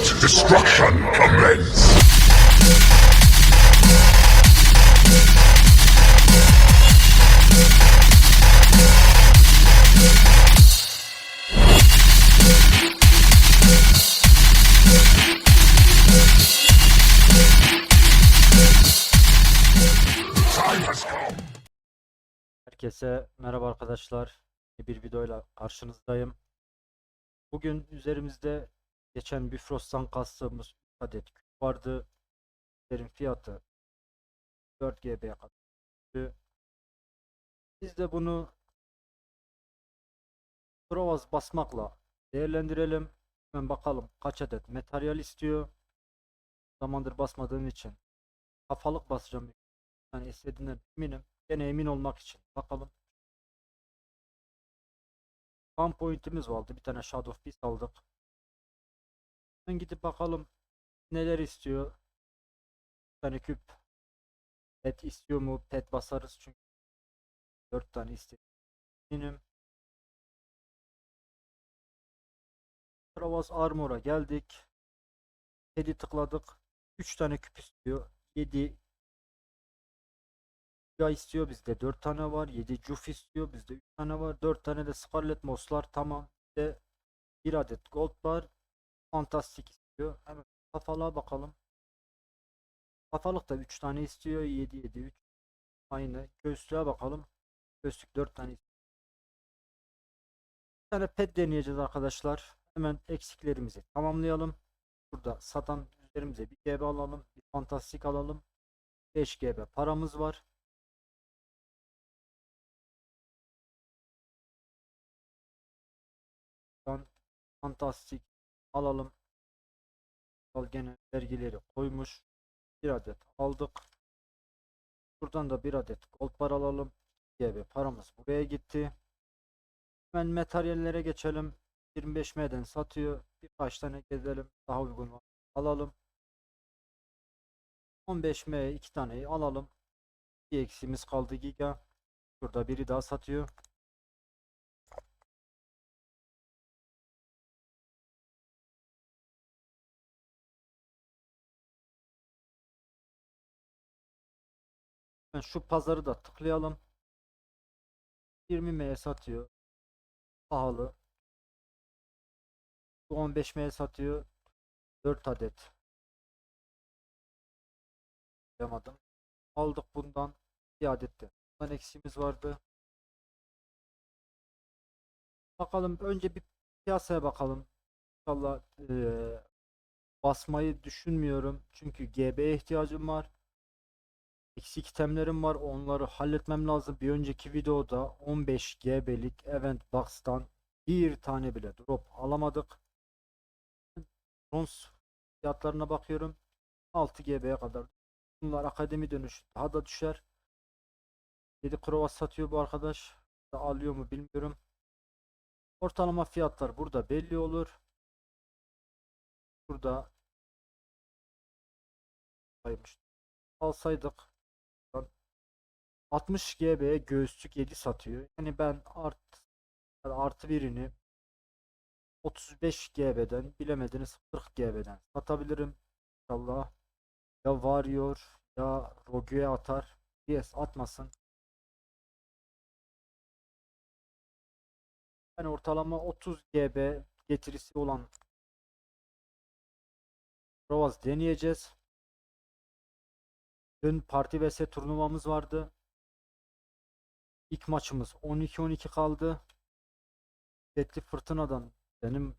Let destruction commence! Herkese merhaba arkadaşlar. Bir videoyla karşınızdayım. Bugün üzerimizde geçen Bifrost'tan kastığımız 3 adet küp vardı. Küplerin fiyatı 4 GB'ye kadar. Biz de bunu Provaz basmakla değerlendirelim. Hemen bakalım kaç adet materyal istiyor. Zamandır basmadığım için kafalık basacağım. Yani istediğinden eminim. Gene emin olmak için. Bakalım. Farm point'imiz vardı. Bir tane Shadow Beast aldık. Gidip bakalım neler istiyor. Bir tane küp. Pet istiyor mu? Pet basarız çünkü 4 tane. Eminim. Travas Armor'a geldik. Pet'i tıkladık. 3 tane küp istiyor. 7 ya istiyor bizde 4 tane var. 7 Juf istiyor bizde 3 tane var. 4 tane de Scarlet Moss'lar tamam. Bir de 1 adet Gold var. Fantastik istiyor. Hemen kafalığa bakalım. Kafalık da 3 tane istiyor. 7 7 3 aynı. Göğüslüğe bakalım. Göğüslük 4 tane istiyor. Bir tane pet deneyeceğiz arkadaşlar. Hemen eksiklerimizi tamamlayalım. Burada satan üzerimize bir GB alalım. Bir fantastik alalım. 5 GB paramız var. Fantastik alalım. Al gene vergileri koymuş. Bir adet aldık. Buradan da bir adet gold bar alalım. GB paramız buraya gitti. Hemen materyallere geçelim. 25M'den satıyor. Birkaç tane gezelim. Daha uygun var. Alalım. 15M iki taneyi alalım. Bir eksiğimiz kaldı giga. Şurada biri daha satıyor. Ben şu pazarı da tıklayalım. 20M'ye satıyor. Pahalı. Bu 15M'ye satıyor. 4 adet. Yapamadım. Aldık bundan bir adet de. Bundan eksiğimiz vardı. Bakalım önce bir piyasaya bakalım. İnşallah eee, basmayı düşünmüyorum. Çünkü GB'ye ihtiyacım var. Eksik itemlerim var. Onları halletmem lazım. Bir önceki videoda 15 GB'lik Event Box'tan bir tane bile drop alamadık. Bronz fiyatlarına bakıyorum. 6 GB'ye kadar. Bunlar akademi dönüş daha da düşer. 7 krova satıyor bu arkadaş. Da alıyor mu bilmiyorum. Ortalama fiyatlar burada belli olur. Burada. Alsaydık 60 GB'ye göğüslük 7 satıyor. Yani ben art yani artı birini 35 GB'den bilemediniz 40 GB'den satabilirim. İnşallah ya varıyor ya Rogue'ye atar. Yes atmasın. Yani ortalama 30 GB getirisi olan Provaz deneyeceğiz. Dün Parti vs turnuvamız vardı. İlk maçımız 12-12 kaldı. Şiddetli fırtınadan benim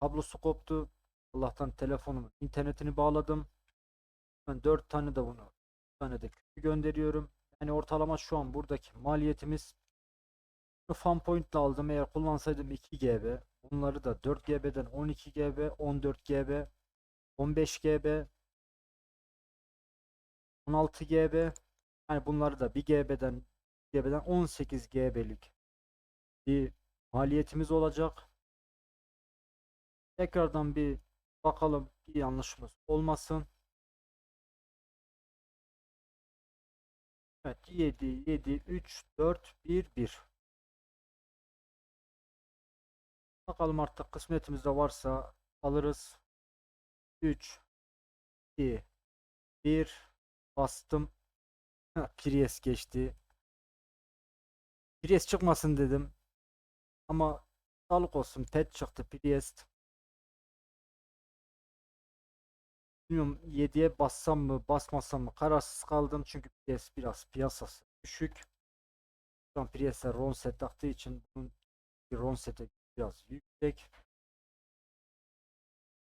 kablosu koptu. Allah'tan telefonumun internetini bağladım. Ben 4 tane de bunu 3 tane de gönderiyorum. Yani ortalama şu an buradaki maliyetimiz fan point aldım. Eğer kullansaydım 2 GB. Bunları da 4 GB'den 12 GB, 14 GB, 15 GB, 16 GB. Yani bunları da 1 GB'den GB'den 18 GB'lik bir maliyetimiz olacak. Tekrardan bir bakalım bir yanlışımız olmasın. Evet 7 7 3 4 1 1 Bakalım artık kısmetimizde varsa alırız. 3 2 1 bastım. Prius geçti. Prius çıkmasın dedim. Ama sağlık olsun pet çıktı Priest. Bilmiyorum 7'ye bassam mı basmasam mı kararsız kaldım çünkü Priest biraz piyasası düşük. Şu an Priest'e Ron set taktığı için bunun Ron sete biraz yüksek.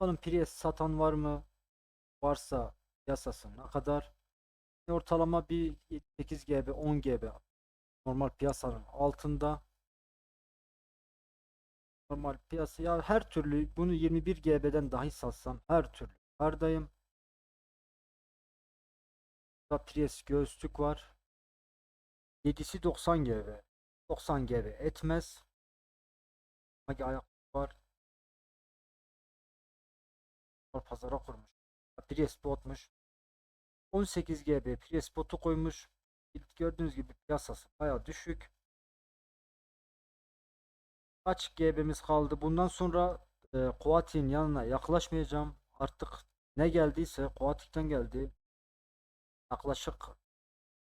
Bakalım Priest satan var mı? Varsa piyasası ne kadar? Ortalama bir 8 GB 10 GB normal piyasanın altında. Normal piyasa ya her türlü bunu 21 GB'den dahi satsam her türlü kardayım. Burada Prius göğüslük var. 7'si 90 GB. 90 GB etmez. Hangi ayak var? Pazara kurmuş. Prius botmuş. 18 GB Prius botu koymuş. Gördüğünüz gibi piyasası baya düşük. Kaç GB'miz kaldı? Bundan sonra e, Kuatik'in yanına yaklaşmayacağım. Artık ne geldiyse Kuatik'ten geldi. Yaklaşık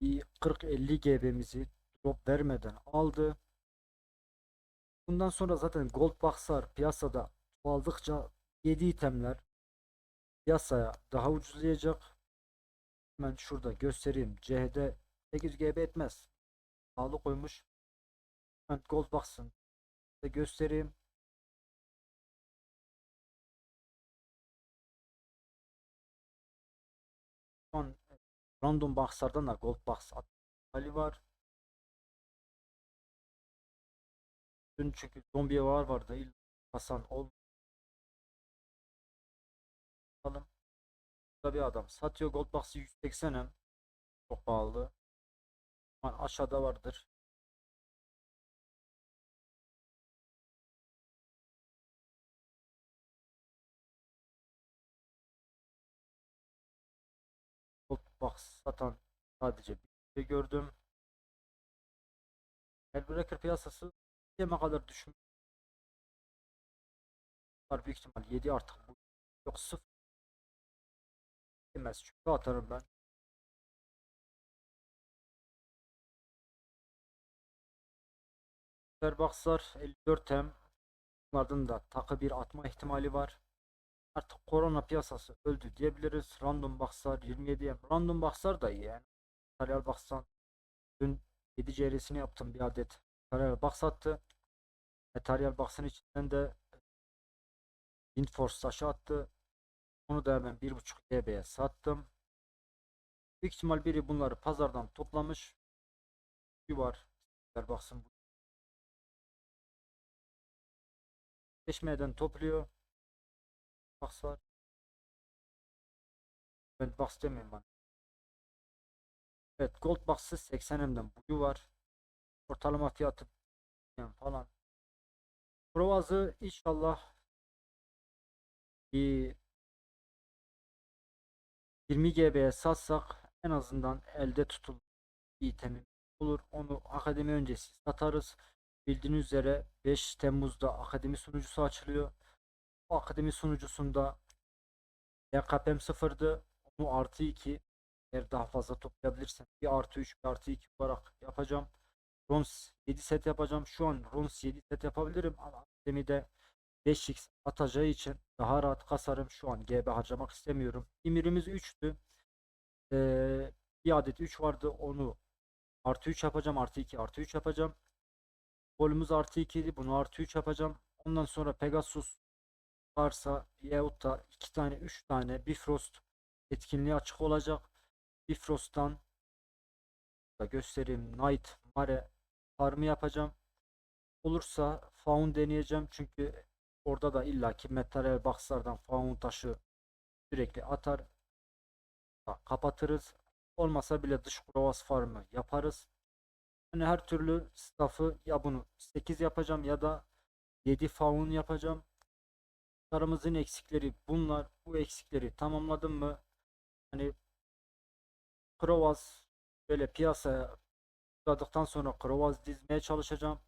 bir 40-50 GB'mizi drop vermeden aldı. Bundan sonra zaten Gold Box'lar piyasada çoğaldıkça 7 itemler piyasaya daha ucuzlayacak. Hemen şurada göstereyim. CHD 8 GB etmez. Pahalı koymuş. Hemen Gold Box'ın da göstereyim. An e, random box'lardan da gold box hali var. Dün çünkü zombiye var vardı. İlla Hasan ol. Bakalım. Burada bir adam satıyor gold box'ı 180 hem. Çok pahalı. Aman aşağıda vardır. Box satan sadece bir şey gördüm. Hellbreaker piyasası yeme kadar düşmüş. Büyük ihtimal 7 artık. Yok 0. Demez çünkü atarım ben. Superbox'lar 54 hem. Bunlardan da takı bir atma ihtimali var. Artık korona piyasası öldü diyebiliriz. Random box'lar 27 hem. Random box'lar da iyi yani. Material box'tan dün 7 CR'sini yaptım bir adet. Material box attı. Material box'ın içinden de Wind Force taşı attı. Onu da hemen 1.5 DB'ye sattım. Büyük ihtimal biri bunları pazardan toplamış. Bir var. Superbox'ın Çeşmeden topluyor. Box var. Ben box demeyeyim bana. Evet gold box'ı 80 M'den buyu var. Ortalama fiyatı falan. Provaz'ı inşallah bir 20 GB'ye satsak en azından elde tutulur bir itemim olur. Onu akademi öncesi satarız. Bildiğiniz üzere 5 Temmuz'da akademi sunucusu açılıyor. O akademi sunucusunda DKP'm sıfırdı. Onu artı 2 eğer daha fazla toplayabilirsem bir artı 3 bir artı 2 olarak yapacağım. Rons 7 set yapacağım. Şu an Rons 7 set yapabilirim ama akademide 5x atacağı için daha rahat kasarım. Şu an GB harcamak istemiyorum. İmirimiz 3'tü. Ee, bir adet 3 vardı. Onu artı 3 yapacağım. Artı 2 artı 3 yapacağım. Golümüz artı 2 idi. Bunu artı 3 yapacağım. Ondan sonra Pegasus varsa yahut da 2 tane 3 tane Bifrost etkinliği açık olacak. Bifrost'tan da göstereyim. Night, Mare farmı yapacağım. Olursa Faun deneyeceğim. Çünkü orada da illaki materyal box'lardan Faun taşı sürekli atar. Kapatırız. Olmasa bile dış provas farmı yaparız. Yani her türlü staff'ı ya bunu 8 yapacağım ya da 7 faun yapacağım. Paramızın eksikleri bunlar. Bu eksikleri tamamladım mı? Hani Krovaz böyle piyasaya çıkardıktan sonra Krovaz dizmeye çalışacağım.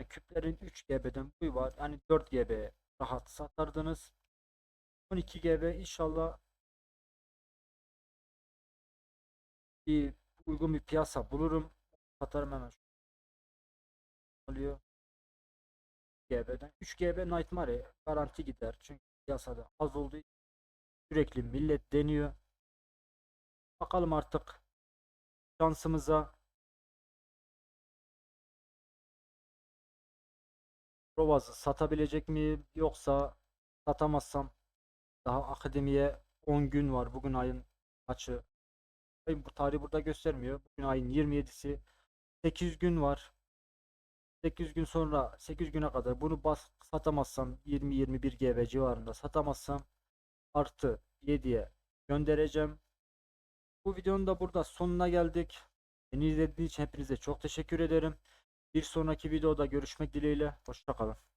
Yani küplerin 3 GB'den buyu var. Yani 4 GB rahat satardınız. 12 GB inşallah bir uygun bir piyasa bulurum. Satarım hemen. Oluyor. GB'den. 3 GB Nightmare garanti gider. Çünkü piyasada az olduğu sürekli millet deniyor. Bakalım artık şansımıza. Provaz'ı satabilecek miyim yoksa satamazsam daha akademiye 10 gün var. Bugün ayın kaçı? Bu tarihi burada göstermiyor. Bugün ayın 27'si. 8 gün var. 8 gün sonra 8 güne kadar bunu bas satamazsam 20-21 GB civarında satamazsam artı 7'ye göndereceğim. Bu videonun da burada sonuna geldik. Beni izlediğiniz için hepinize çok teşekkür ederim. Bir sonraki videoda görüşmek dileğiyle. Hoşçakalın.